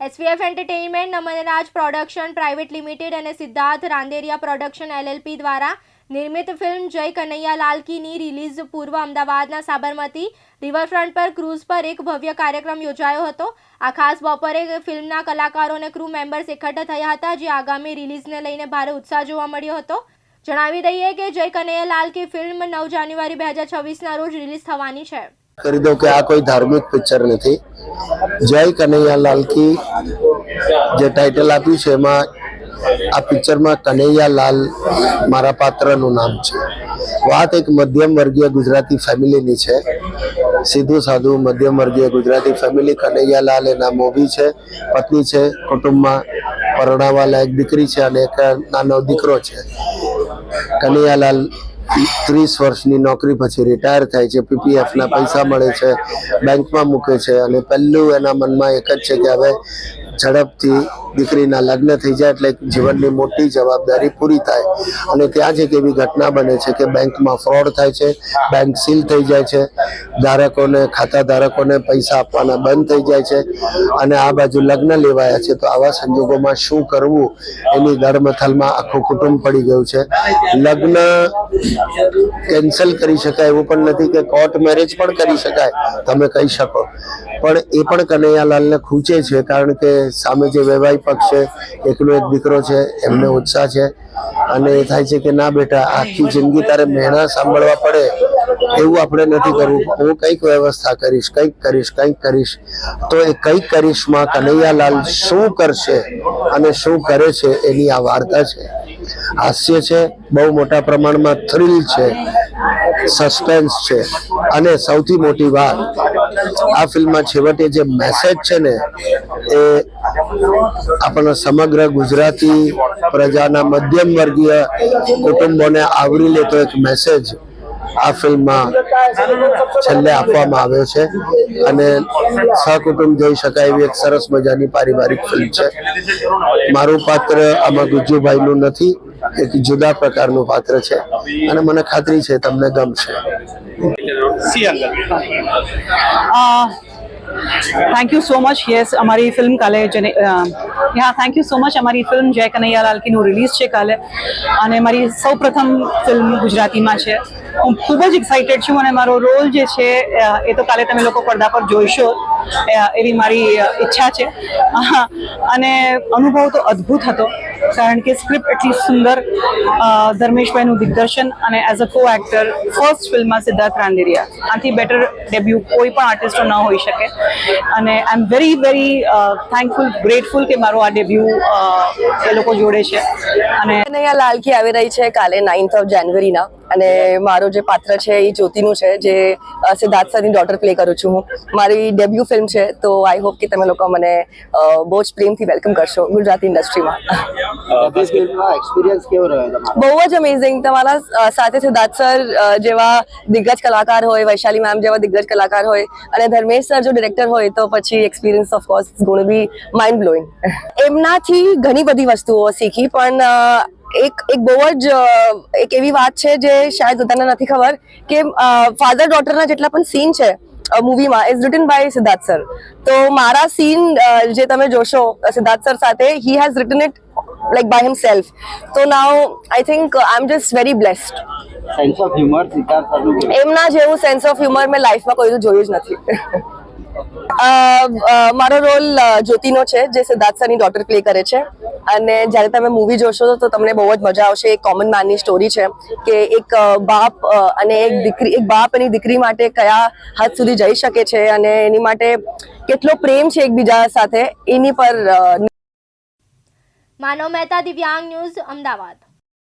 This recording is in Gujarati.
SVF entertainment Namanraj production private limited અને સિદ્ધાર્થ રાંદેરિયા પ્રોડક્શન એલએલપી દ્વારા નિર્મિત ફિલ્મ જય કનૈયા લાલ કીની રિલીઝ પૂર્વ અમદાવાદના સાબરમતી રિવરફ્રન્ટ પર ક્રૂઝ પર એક ભવ્ય કાર્યક્રમ યોજાયો હતો. આ ખાસ બપોરે ફિલ્મના કલાકારો અને ક્રૂ મેમ્બર્સ એકઠા થયા હતા, જે આગામી રિલીઝને લઈને ભારે ઉત્સાહ જોવા મળ્યો હતો. જણાવી દઈએ કે જય કનૈયા લાલ કી ફિલ્મ નવ જાન્યુઆરી બે હજાર છવ્વીસના રોજ રિલીઝ થવાની છે. કરી દઉં કે આ કોઈ ધાર્મિક પિક્ચર નથી. જય કનૈયાલાલ કી જે ટાઇટલ આપ્યું છે એમાં આ પિક્ચરમાં કનૈયાલાલ મારા પાત્રનું નામ છે. વાત એક મધ્યમ વર્ગીય ગુજરાતી ફેમિલીની છે. સીધું સાધું મધ્યમ વર્ગીય ગુજરાતી ફેમિલી કનૈયાલાલ એના મોભી છે, પત્ની છે, કુટુંબમાં પરણાવાલા એક દીકરી છે અને એક નાનો દીકરો છે. કનૈયાલાલ ત્રીસ વર્ષની નોકરી પછી રિટાયર થાય છે પીપીએફ ના પૈસા મળે છે બેંકમાં મૂકે છે અને પહેલું એના મનમાં એક જ છે કે હવે ઝડપથી દીકરીના લગ્ન થઈ જાય એટલે જીવનની મોટી જવાબદારી પૂરી થાય. અને ત્યાં જ એક એવી ઘટના બને છે કે બેંકમાં ફ્રોડ થાય છે, બેંક સીલ થઈ જાય છે, ધારકોને, ખાતા ધારકોને પૈસા આપવાના બંધ થઈ જાય છે અને આ બાજુ લગ્ન લેવાયા છે. તો આવા સંજોગોમાં શું કરવું? એની દળમથલમાં આખું કુટુંબ પડી ગયું છે. લગ્ન કેન્સલ કરી શકાય એવું પણ નથી કે કોર્ટ મેરેજ પણ કરી શકાય. તમે કહી શકો. પણ એ પણ કનૈયાલાલને ખૂંચે છે કારણ કે સામે જે વૈવાહિક પક્ષ છે, એકનો એક દીકરો છે, એમને ઉત્સાહ છે. અને એ થાય છે કે ના બેટા, આખી જિંદગી તારે મહેણા સાંભળવા પડે, એવું આપણે નથી કરવું. હું કંઈક વ્યવસ્થા કરીશ, કંઈક કરીશ કંઈક કરીશ. તો એ કંઈક કરીશમાં કનૈયાલાલ શું કરશે અને શું કરે છે એની આ વાર્તા છે. હાસ્ય છે, બહુ મોટા પ્રમાણમાં થ્રિલ છે, સસ્પેન્સ છે. અને સૌથી મોટી વાત, આ ફિલ્મમાં છેવટે જે મેસેજ છે ને, એ આપણને સમગ્ર ગુજરાતી પ્રજાના મધ્યમ વર્ગીય કુટુંબોને આવરી લેતો એક મેસેજ આ ફિલ્મમાં છેલ્લે આપવામાં આવ્યો છે. અને સહકુટુંબ જોઈ શકાય એવી એક સરસ મજાની પારિવારિક ફિલ્મ છે. મારું પાત્ર આમાં ગુજ્જુભાઈનું નથી એક જુદા પ્રકારનું પાત્ર છે. અને મને ખાતરી છે તમને ગમશે. Thank you so much yes અમારી ફિલ્મ કાલે જેને હા થેન્ક યુ સો મચ અમારી ફિલ્મ જય કનૈયાલાલકીનું રિલીઝ છે કાલે અને મારી સૌ પ્રથમ ફિલ્મ ગુજરાતીમાં છે. હું ખૂબ જ એક્સાઇટેડ છું અને મારો રોલ જે છે એ તો કાલે તમે લોકો પડદા પર જોઈશો. એવી મારી ઈચ્છા છે. અને અનુભવ તો અદ્ભુત હતો, કારણ કે સ્ક્રિપ્ટ એટલી સુંદર ધર્મેશભાઈનું દિગ્દર્શન અને એઝ અ કો એક્ટર ફર્સ્ટ ફિલ્મમાં સિદ્ધાર્થ રાંદેરિયા. આથી બેટર ડેબ્યુ કોઈ પણ આર્ટિસ્ટનો ન હોઈ શકે. અને I am very very thankful grateful કે મારો આ ડેબ્યુ એ લોકો જોડે છે. અને અહીંયા લાલકી આવી રહી છે કાલે નાઇન્થ ઓફ જાન્યુઆરીના અને મારો જે પાત્ર છે એ જ્યોતિનું છે, જે સિદ્ધાર્થ સરની ડોટર પ્લે કરું છું હું. મારી ડેબ્યુ ફિલ્મ છે તો આઈ હોપ કે તમે લોકો મને બહુ જ પ્રેમથી વેલકમ કરશો ગુજરાતી ઇન્ડસ્ટ્રીમાં. એક્સપિરિયન્સ કેવો રહ્યો તમારો? બહુ જ અમેઝિંગ તમારા સાથે સિદ્ધાર્થ સર જેવા દિગ્ગજ કલાકાર હોય વૈશાલી મેમ જેવા દિગ્ગજ કલાકાર હોય અને ધર્મેશ સર જો ડિરેક્ટર હોય તો પછી એક્સપિરિયન્સ ઓફ કોર્સ ગુણ બી માઇન્ડ બ્લોઈંગ એમનાથી ઘણી બધી વસ્તુઓ શીખી પણ એક એક બહુ જ એક એવી વાત છે જે શાયદ બધાને નથી ખબર કે ફાધર ડોટરના જેટલા પણ સીન છે મૂવીમાં is written by Siddharth sir તો મારા સીન જે તમે જોશો સિદ્ધાર્થ સર સાથે he has written it like by himself. So now I think uh, I'm just very blessed. Sense of humour Siddharth એમના જેવું સેન્સ ઓફ હ્યુમર મેં લાઈફમાં કોઈ જોયું જ નથી મારો રોલ જ્યોતિનો છે, જે સિદ્ધાર્થ સરની ડોટર પ્લે કરે છે. અને જ્યારે તમે મૂવી જોશો, તો તમને બહુ જ મજા આવશે. એક કોમન મેનની સ્ટોરી છે કે એક બાપ અને એક દીકરી એક બાપ એની દીકરી માટે કયા હદ સુધી જઈ શકે છે અને એની માટે કેટલો પ્રેમ છે એકબીજા સાથે, એની પર માનવ મહેતા દિવ્યાંગ ન્યૂઝ, અમદાવાદ.